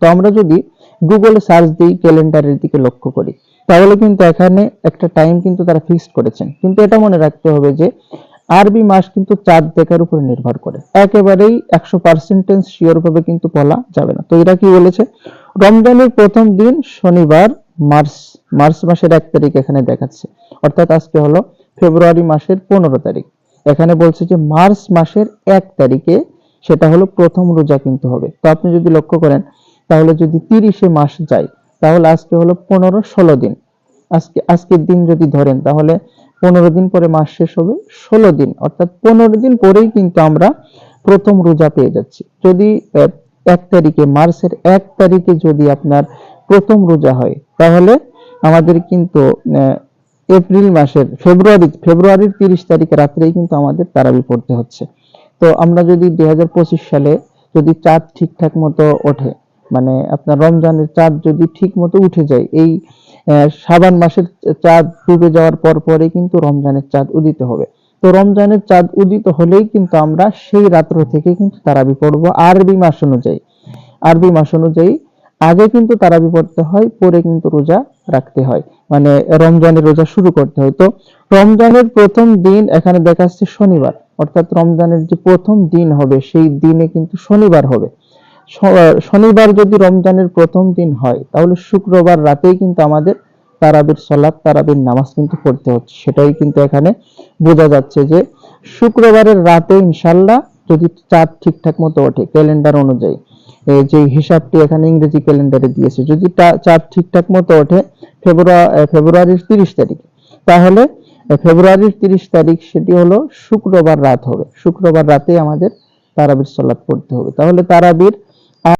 তো আমরা যদি গুগলে সার্চ দিই ক্যালেন্ডারের দিকে লক্ষ্য করি, তাহলে কিন্তু এখানে একটা টাইম কিন্তু তারা ফিক্সড করেছেন। কিন্তু এটা মনে রাখতে হবে যে আরবি মাস কিন্তু চাঁদ দেখার উপর নির্ভর করে। একেবারেই একশো পার্সেন্টেজ শিওর ভাবে কিন্তু বলা যাবে না। তো এরা কি বলেছে? রমজানের প্রথম দিন শনিবার মার্চ মার্চ মাসের এক তারিখ এখানে দেখাচ্ছে। অর্থাৎ আজকে হলো ফেব্রুয়ারি মাসের পনেরো তারিখ। এখানে বলছে যে মার্চ মাসের এক তারিখে সেটা হলো প্রথম রোজা কিন্তু হবে। তো আপনি যদি লক্ষ্য করেন তাহলে যদি তিরিশে মাস যায়, তাহলে আজকে হলো পনেরো, ষোলো দিন। আজকে, আজকের দিন যদি ধরেন, তাহলে পনেরো দিন পরে মাস শেষ হবে, ষোলো দিন। অর্থাৎ পনেরো দিন পরেই কিন্তু আমরা প্রথম রোজা পেয়ে যাচ্ছি। যদি এক তারিখে, মার্চের এক তারিখে যদি আপনার প্রথম রোজা হয়, তাহলে আমাদের কিন্তু এপ্রিল মাসের ফেব্রুয়ারি, ফেব্রুয়ারির তিরিশ তারিখে রাত্রেই কিন্তু আমাদের তারাবি পড়তে হচ্ছে। তো আমরা যদি দুই হাজার পঁচিশ সালে যদি চাঁদ ঠিকঠাক মতো ওঠে মানে আপনার রমজানের চাঁদ যদি ঠিক মতো উঠে যায়, এই শাবান মাসের চাঁদ ডুবে যাওয়ার পর পরে কিন্তু রমজানের চাঁদ উদিত হবে। তো রমজানের চাঁদ উদিত হলেই কিন্তু আমরা সেই রাত্র থেকে কিন্তু তারাবি পড়ব আরবি মাস অনুযায়ী। আরবি মাস অনুযায়ী আগে কিন্তু তারাবি পড়তে হয়, পরে কিন্তু রোজা রাখতে হয়। মানে রমজানের রোজা শুরু করতে হয়। তো রমজানের প্রথম দিন এখানে দেখাচ্ছে শনিবার, অর্থাৎ রমজানের যে প্রথম দিন হবে, সেই দিনে কিন্তু শনিবার হবে। শনিবার যদি রমজানের প্রথম দিন হয়, তাহলে শুক্রবার রাতেই কিন্তু আমাদের তারাবির সলাৎ, তারাবির নামাজ কিন্তু পড়তে হচ্ছে। সেটাই কিন্তু এখানে বোঝা যাচ্ছে যে শুক্রবারের রাতে ইনশাল্লাহ যদি চাঁদ ঠিকঠাক মতো ওঠে ক্যালেন্ডার অনুযায়ী যে হিসাবটি এখানে ইংরেজি ক্যালেন্ডারে দিয়েছে, যদি চাঁদ ঠিকঠাক মতো ওঠে ফেব্রুয়ারি ফেব্রুয়ারির তিরিশ তারিখ, তাহলে ফেব্রুয়ারির তিরিশ তারিখ সেটি হলো শুক্রবার রাত হবে। শুক্রবার রাতে আমাদের তারাবির সলাৎ পড়তে হবে। তাহলে তারাবির